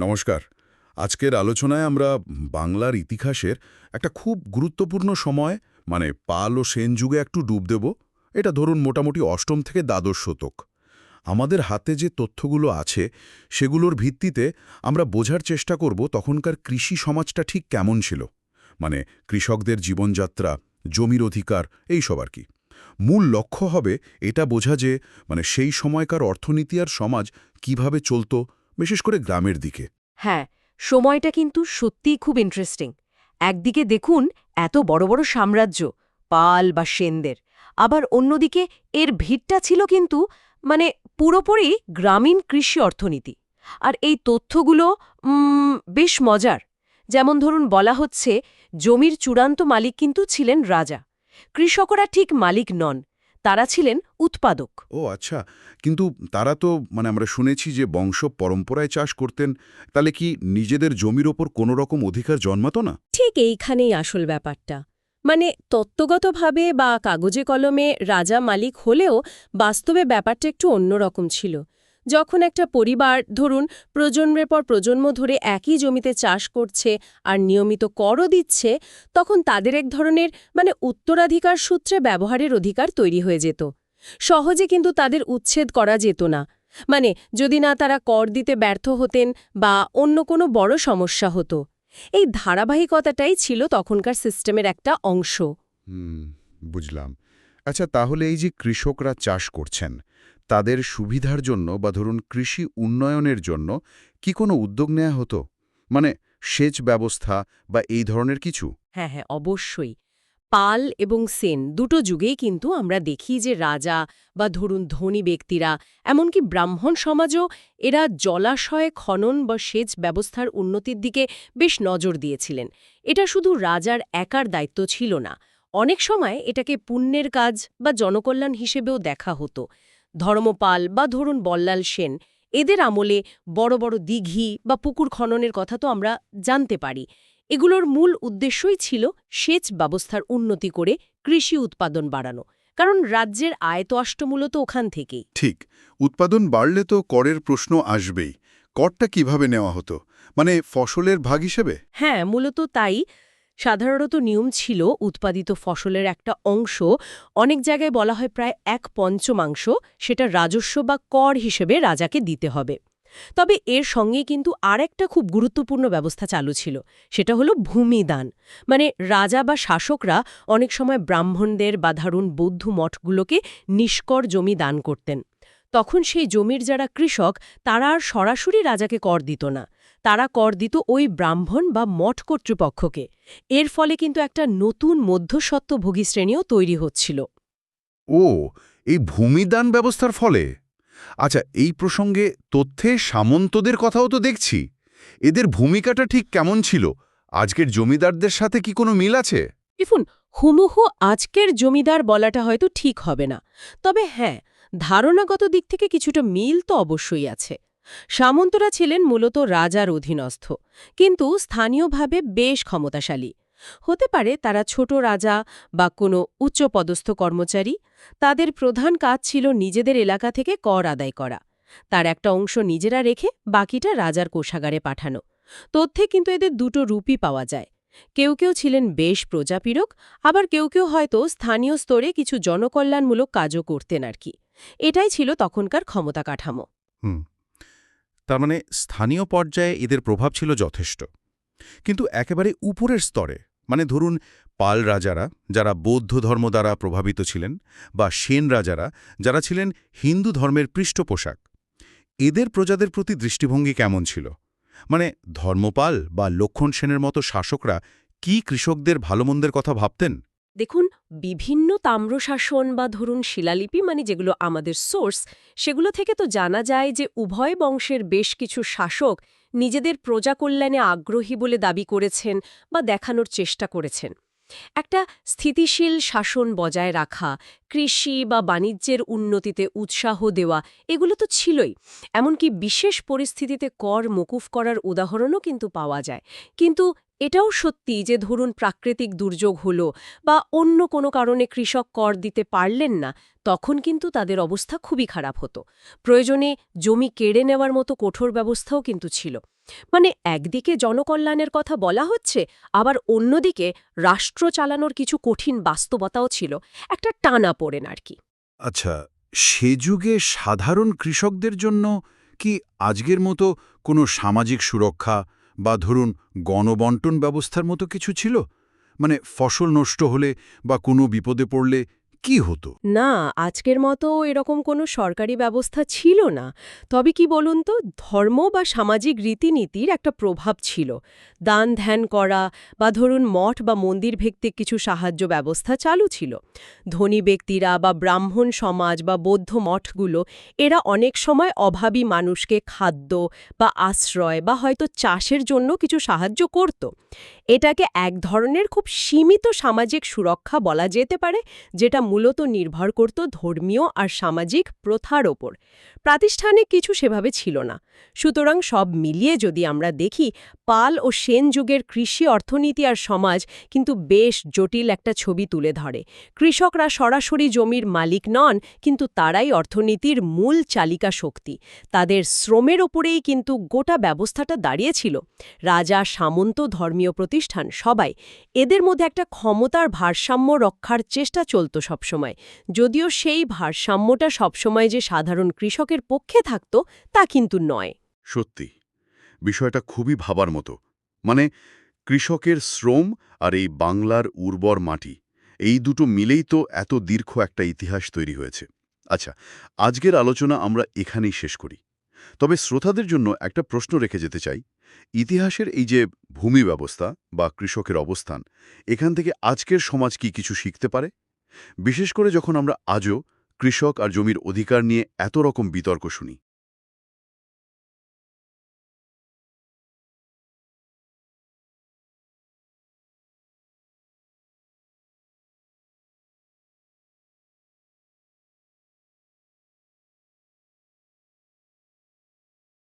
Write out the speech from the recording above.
নমস্কার। আজকের আলোচনায় আমরা বাংলার ইতিহাসের একটা খুব গুরুত্বপূর্ণ সময় মানে পাল ও সেন যুগে একটু ডুব দেব। এটা ধরুন মোটামুটি অষ্টম থেকে দ্বাদশ শতক। আমাদের হাতে যে তথ্যগুলো আছে, সেগুলোর ভিত্তিতে আমরা বোঝার চেষ্টা করব তখনকার কৃষি সমাজটা ঠিক কেমন ছিল। মানে কৃষকদের জীবনযাত্রা, জমির অধিকার এইসব আর কি। মূল লক্ষ্য হবে এটা বোঝা যে মানে সেই সময়কার অর্থনীতি আর সমাজ কীভাবে চলত বিশেষ করে গ্রামের দিকে। হ্যাঁ সময়টা কিন্তু সত্যিই খুব ইন্টারেস্টিং একদিকে দেখুন এত বড় বড় সাম্রাজ্য, পাল বা সেনদের। আবার অন্যদিকে এর ভিড়টা ছিল কিন্তু মানে পুরোপুরি গ্রামীণ কৃষি অর্থনীতি। আর এই তথ্যগুলো বেশ মজার। যেমন ধরুন বলা হচ্ছে, জমির চূড়ান্ত মালিক কিন্তু ছিলেন রাজা। কৃষকরা ঠিক মালিক নন। তারা ছিলেন উৎপাদক। ও আচ্ছা কিন্তু তারা তো মানে আমরা শুনেছি যে বংশ পরম্পরায় চাষ করতেন তাহলে কি নিজেদের জমির ওপর কোনো রকম অধিকার জন্মাতো না? ঠিক এইখানেই আসল ব্যাপারটা। মানে তত্ত্বগতভাবে বা কাগজে কলমে রাজা মালিক হলেও বাস্তবে ব্যাপারটা একটু অন্যরকম ছিল। যখন একটা পরিবার, ধরুন, প্রজন্মের পর প্রজন্ম ধরে একই জমিতে চাষ করছে আর নিয়মিত করও দিচ্ছে, তখন তাদের এক ধরনের মানে উত্তরাধিকার সূত্রে ব্যবহারের অধিকার তৈরি হয়ে যেত। সহজে কিন্তু তাদের উচ্ছেদ করা যেত না। মানে যদি না তারা কর দিতে ব্যর্থ হতেন বা অন্য কোনো বড় সমস্যা হতো। এই ধারাবাহিকতাটাই ছিল তখনকার সিস্টেমের একটা অংশ। বুঝলাম। আচ্ছা তাহলে এই যে কৃষকরা চাষ করছেন, তাদের সুবিধার জন্য বা ধরুন কৃষি উন্নয়নের জন্য কি কোনো উদ্যোগ নেওয়া হতো? মানে সেচ ব্যবস্থা বা এই ধরনের কিছু? হ্যাঁ হ্যাঁ অবশ্যই। পাল এবং সেন দুটো যুগেই কিন্তু আমরা দেখি যে রাজা বা ধরুন ধনী ব্যক্তিরা, এমনকি ব্রাহ্মণ সমাজও এরা জলাশয়ে খনন বা সেচ ব্যবস্থার উন্নতির দিকে বেশ নজর দিয়েছিলেন। এটা শুধু রাজার একার দায়িত্ব ছিল না অনেক সময় এটাকে পুণ্যের কাজ বা জনকল্যাণ হিসেবেও দেখা হতো। ধর্মপাল বা ধরুন বল্লাল সেন এদের আমলে বড় বড় দিঘি বা পুকুর খননের কথা তো আমরা জানতে পারি। এগুলোর মূল উদ্দেশ্যই ছিল সেচ ব্যবস্থার উন্নতি করে কৃষি উৎপাদন বাড়ানো কারণ রাজ্যের আয় তো আসত মূলত ওখান থেকেই। ঠিক উৎপাদন বাড়লে তো করের প্রশ্ন আসবেই। করটা কীভাবে নেওয়া হতো? মানে ফসলের ভাগ হিসেবে? হ্যাঁ মূলত তাই সাধারণত নিয়ম ছিল উৎপাদিত ফসলের একটা অংশ, অনেক জায়গায় বলা হয় প্রায় এক পঞ্চমাংশ, সেটা রাজস্ব বা কর হিসেবে রাজাকে দিতে হবে। তবে এর সঙ্গে কিন্তু আর একটা খুব গুরুত্বপূর্ণ ব্যবস্থা চালু ছিল, সেটা হলো ভূমিদান। মানে রাজা বা শাসকরা অনেক সময় ব্রাহ্মণদের বা ধারুণ বৌদ্ধ মঠগুলোকে নিষ্কর জমি দান করতেন। তখন সেই জমির যারা কৃষক, তারা আর সরাসরি রাজাকে কর দিত না। তারা কর দিত ওই ব্রাহ্মণ বা মঠ কর্তৃপক্ষকে। এর ফলে কিন্তু একটা নতুন মধ্যস্বত্বভোগী শ্রেণীও তৈরি হচ্ছিল। ও, এই ভূমিদান ব্যবস্থার ফলে? আচ্ছা এই প্রসঙ্গে তথ্যে সামন্তদের কথাও তো দেখছি। এদের ভূমিকাটা ঠিক কেমন ছিল? আজকের জমিদারদের সাথে কি কোনো মিল আছে? দেখুন, হুমুহু আজকের জমিদার বলাটা হয়তো ঠিক হবে না। তবে হ্যাঁ ধারণাগত দিক থেকে কিছুটা মিল তো অবশ্যই আছে। সামন্তরা ছিলেন মূলত রাজার অধীনস্থ, কিন্তু স্থানীয়ভাবে বেশ ক্ষমতাশালী। হতে পারে তারা ছোট রাজা বা কোনো উচ্চপদস্থ কর্মচারী, তাদের প্রধান কাজ ছিল নিজেদের এলাকা থেকে কর আদায় করা। তার একটা অংশ নিজেরা রেখে বাকিটা রাজার কোষাগারে পাঠানো। তথ্যে কিন্তু এদের দুটো রূপই পাওয়া যায়। কেউ কেউ ছিলেন বেশ প্রজাপীড়ক আবার কেউ কেউ হয়তো স্থানীয় স্তরে কিছু জনকল্যাণমূলক কাজও করতেন আর কি। এটাই ছিল তখনকার ক্ষমতা কাঠামো। তার মানে স্থানীয় পর্যায়ে এদের প্রভাব ছিল যথেষ্ট। কিন্তু একেবারে উপরের স্তরে মানে ধরুন পাল রাজারা, যারা বৌদ্ধ ধর্ম দ্বারা প্রভাবিত ছিলেন, বা সেন রাজারা, যারা ছিলেন হিন্দু ধর্মের পৃষ্ঠপোষক, এদের প্রজাদের প্রতি দৃষ্টিভঙ্গি কেমন ছিল? মানে ধর্মপাল বা লক্ষণ সেনের মতো শাসকরা কি কৃষকদের ভালোমন্দের কথা ভাবতেন? দেখুন, বিভিন্ন তাম্রশাসন বা ধরুন শিলালিপি মানে যেগুলো আমাদের সোর্স, সেগুলো থেকে তো জানা যায় যে উভয় বংশের বেশ কিছু শাসক নিজেদের প্রজা কল্যাণে আগ্রহী বলে দাবি করেছেন বা দেখানোর চেষ্টা করেছেন। একটা স্থিতিশীল শাসন বজায় রাখা কৃষি বা বাণিজ্যের উন্নতিতে উৎসাহ দেওয়া, এগুলো তো ছিলই। এমনকি বিশেষ পরিস্থিতিতে কর মকুফ করার উদাহরণও কিন্তু পাওয়া যায়। কিন্তু এটাও সত্যি যে ধরুন প্রাকৃতিক দুর্যোগ হলো বা অন্য কোনো কারণে কৃষক কর দিতে পারলেন না, তখন কিন্তু তাদের অবস্থা খুবই খারাপ হতো। প্রয়োজনে জমি কেড়ে নেওয়ার মতো কঠোর ব্যবস্থাও কিন্তু ছিল। মানে একদিকে জনকল্যাণের কথা বলা হচ্ছে, আবার অন্যদিকে রাষ্ট্র চালানোর কিছু কঠিন বাস্তবতাও ছিল। একটা টানা পড়েন আর কি। আচ্ছা সে যুগে সাধারণ কৃষকদের জন্য কি আজকের মতো কোনো সামাজিক সুরক্ষা বা ধরুন গণবন্টন ব্যবস্থার মতো কিছু ছিল? মানে ফসল নষ্ট হলে বা কোনো বিপদে পড়লে কি হতো? না, আজকের মতো এরকম কোনো সরকারি ব্যবস্থা ছিল না। তবে কি বলুন তো, ধর্ম বা সামাজিক রীতিনীতির একটা প্রভাব ছিল। দান ধ্যান করা বা ধরুন মঠ বা মন্দির ভিত্তিক কিছু সাহায্য ব্যবস্থা চালু ছিল। ধনী ব্যক্তিরা বা ব্রাহ্মণ সমাজ বা বৌদ্ধ মঠগুলো, এরা অনেক সময় অভাবী মানুষকে খাদ্য বা আশ্রয় বা হয়তো চাষের জন্য কিছু সাহায্য করত। এটাকে এক ধরনের খুব সীমিত সামাজিক সুরক্ষা বলা যেতে পারে, যেটা মূলত নির্ভর করত ধর্মীয় আর সামাজিক প্রথার ওপর। প্রাতিষ্ঠানিক কিছু সেভাবে ছিল না। সুতরাং সব মিলিয়ে যদি আমরা দেখি, পাল ও সেন যুগের কৃষি অর্থনীতি আর সমাজ কিন্তু বেশ জটিল একটা ছবি তুলে ধরে। কৃষকরা সরাসরি জমির মালিক নন, কিন্তু তারাই অর্থনীতির মূল চালিকা শক্তি। তাদের শ্রমের ওপরেই কিন্তু গোটা ব্যবস্থাটা দাঁড়িয়েছিল। রাজা সামন্ত ধর্মীয় প্রতিষ্ঠান, সবাই। এদের মধ্যে একটা ক্ষমতার ভারসাম্য রক্ষার চেষ্টা চলত সবসময়। যদিও সেই ভারসাম্যটা সবসময় যে সাধারণ কৃষকের পক্ষে থাকত, তা কিন্তু নয়। সত্যি, বিষয়টা খুবই ভাবার মতো। মানে কৃষকের শ্রম আর এই বাংলার উর্বর মাটি, এই দুটো মিলেই তো এত দীর্ঘ একটা ইতিহাস তৈরি হয়েছে। আচ্ছা আজকের আলোচনা আমরা এখানেই শেষ করি। তবে শ্রোতাদের জন্য একটা প্রশ্ন রেখে যেতে চাই। ইতিহাসের এই যে ভূমি ব্যবস্থা বা কৃষকের অবস্থান, এখান থেকে আজকের সমাজ কি কিছু শিখতে পারে? বিশেষ করে যখন আমরা আজও কৃষক আর জমির অধিকার নিয়ে এত রকম বিতর্ক শুনি।